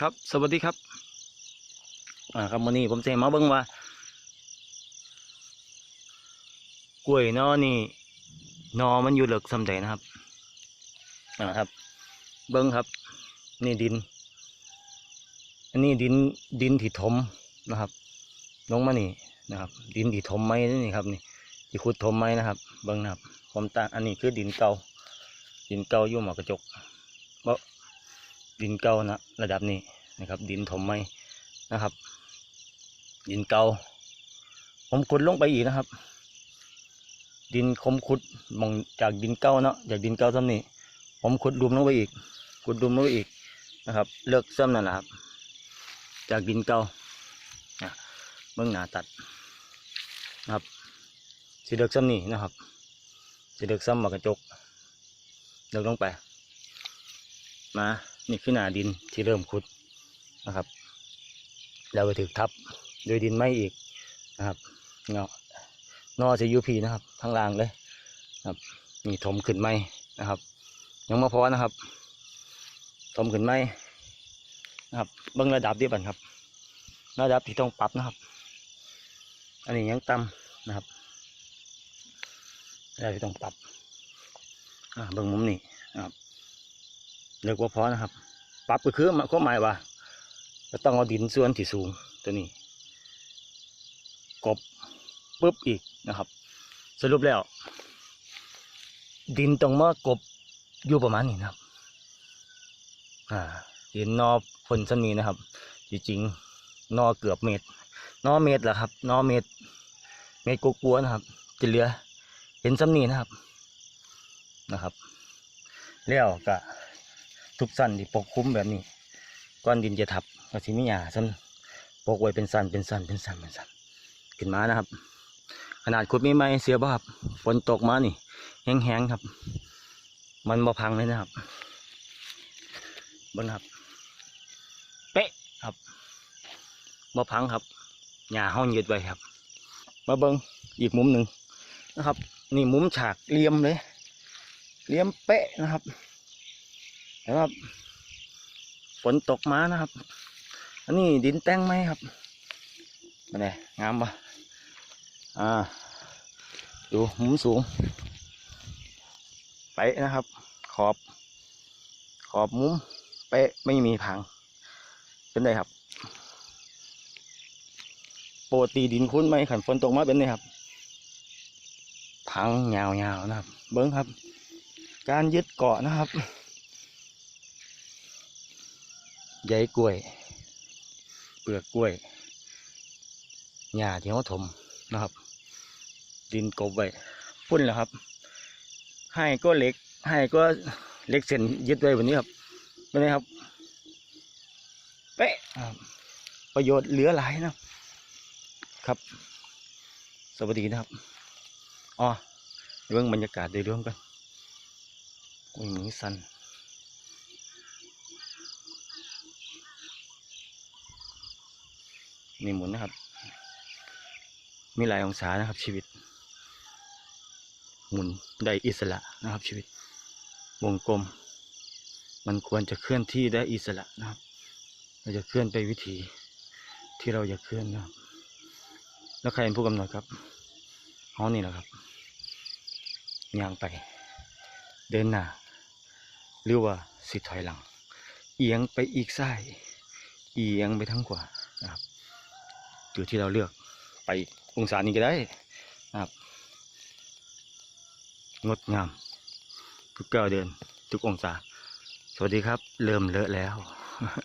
ครับ สวัสดีครับอ่าครับวันนี้ผมจะมาเบิ่งว่า กล้วยนอนี่นอมันอยู่เหลือกสำใดนะครับอ่าครับ เบิ่งครับ นี่ดิน อันนี้ดินดินที่ถมนะครับ ลงมานี่นะครับ ดินที่ถมไม้นี่ครับนี่ที่ขุดถมไม้นะครับ เบิ่งนะครับผมตาอันนี้คือดินเก่าดินเก่าอยู่หมอกระจกเพราะ ดินเก่านะระดับนี้นะครับ ดินถมไม้นะครับ ดินเก่าผมขุดลงไปอีกนะครับ ดินผมขุดมองจากดินเก่าเนาะจากดินเก่าซ้ำนี่ผมขุดดุมลงไปอีกขุดดุมลงไปอีกนะครับ เลิกซ้ำนั่นแหละครับ จากดินเก่าอะเบื้องหน้าตัดนะครับสีเลิกซ้ำนี่นะครับสีเลิกซ้ำมากระจกเลิกลงไปมา นี่คือหน้าดินที่เริ่มขุดนะครับ แล้วไปถึกทับโดวยดินไม้อีกนะครับเนาะนอจะยูพีนะครับข้งล่างเลยนะครับนี่ถมขึ้นไม้นะครับ ยังม่พอนะครับ ถมขึ้นไม้นะครับเบิ้งระดับดียวกันครับ ระดับที่ต้องปรับนะครับ อันนี้ยังต่ำนะครับระดับที่ต้องปรับอ่าเบิ้องมุมนี้นะครับ เรียกว่าพอนะครับ ปรับก็คือความหมายว่าจะต้องเอาดินส่วนที่สูงตัวนี้ กบปุ๊บอีกนะครับ สรุปแล้ว ดินตรงมากบอยู่ประมาณนี้นะครับ อ่าดินนอผลสนีนะครับ จริงๆนอเกือบเมตรนอเมตรแหละครับนอเมตร เมตรกลัวๆนะครับจะเหลือเห็นซ้ำนีนะครับนะครับ แล้วก็ ทุกสั้นที่ปกคลุมแบบนี้ก้อนดินจะทับก็สิมีหญ้าซ้ำปกไว้เป็นสั้นเป็นสั้นเป็นสั้นเป็นสั้นขึ้นมานะครับ ขนาดขุดไม่ไม่เสียบ่ครับฝนตกมานี่แห้งๆครับ มันบ่พังเลยนะครับบิ้งครับ เป๊ะครับบ่พังครับหญ้าห้องยึดไว้ครับ มาเบิ้งอีกมุมหนึ่งนะครับ นี่มุมฉากเลี่ยมเลยเลี่ยมเป๊ะนะครับ นะครับ ฝนตกมานะครับ อันนี้ดินแต่งไหมครับมาเลยงามปะอ่า ดูมุมสูง ไปะนะครับ ขอบ ขอบมุมเป๊ะไม่มีพัง เป็นไงครับโปรตีดินคุ้นไหมขันฝนตกมาเป็นไงครับพังยาวๆนะครับ เบิ้งครับ การยึดเกาะนะครับ ใยกล้วย เปลือกกล้วยหญ้าที่เขาถมนะครับ ดินกบไว้พุ่นแหละครับ ให้ก็เล็ก ให้ก็เล็กเส้นยึดไว้แบบนี้ครับเป็นไงครับเป๊ะประโยชน์เหลือหลายนะครับ สวัสดีนะครับอ๋อเรื่องบรรยากาศโดยรวมกันโอ้ยหมีสัน มีหมุนนะครับ มีหลายองศานะครับ ชีวิต หมุนได้อิสระนะครับ ชีวิต วงกลม มันควรจะเคลื่อนที่ได้อิสระนะครับ เราจะเคลื่อนไปวิธีที่เราอยากเคลื่อนนะครับ แล้วใครเป็นผู้กำหนดครับเขานี่แหละครับย่างไป เดินหน้าหรือว่าสิถอยหลัง เอียงไปอีกซ้าย เอียงไปทั้งขวานะครับ อยู่ที่เราเลือกไปองศานี้ก็ได้นะครับ งดงาม ทุกก้าวเดินทุกองศา สวัสดีครับ เริ่มเลอะแล้ว